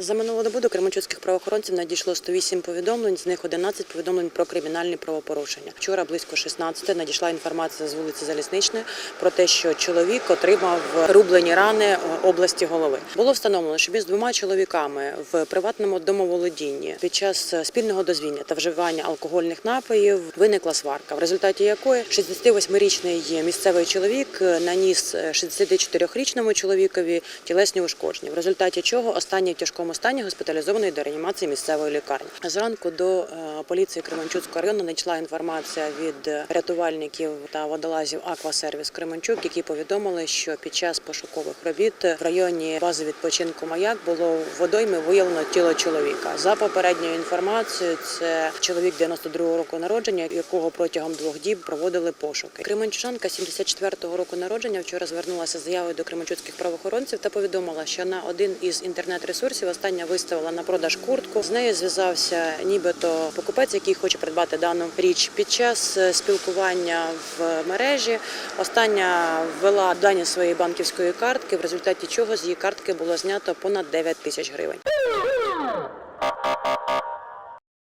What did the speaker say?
За минулу добу до кременчуцьких правоохоронців надійшло 108 повідомлень, з них 11 повідомлень про кримінальні правопорушення. Вчора близько 16 надійшла інформація з вулиці Залізничної про те, що чоловік отримав рублені рани е, області голови. Було встановлено, що між двома чоловіками в приватному домоволодінні під час е, спільного дозвілля та вживання алкогольних напоїв виникла сварка, в результаті якої 68-річний місцевий чоловік е, наніс 64-річному чоловікові тілесні ушкодження, в результаті чого останній в тяжкому стані госпіталізований до реанімації місцевої лікарні. Зранку до е, поліції Кременчуцького району надійшла інформація від рятувальників та водолазів Аквасервіс Кременчук, які повідомили, що під час пошукових робіт в районі бази відпочинку Маяк було в водоймі виявлено тіло чоловіка. За попередньою інформацією, це чоловік 92-го року народження, якого протягом двох діб проводили пошуки. Кременчужанка 74-го року народження вчора звернулася з заявою до кременчуцьких правоохоронців та повідомила, що на один із інтернет-ресурсів остання виставила на продаж куртку. З нею зв'язався нібито покупець, який хоче придбати дану річ. Під час е, спілкування в мережі остання ввела дані своєї банківської картки, в результаті чого з її картки було знято понад 9 тисяч гривень.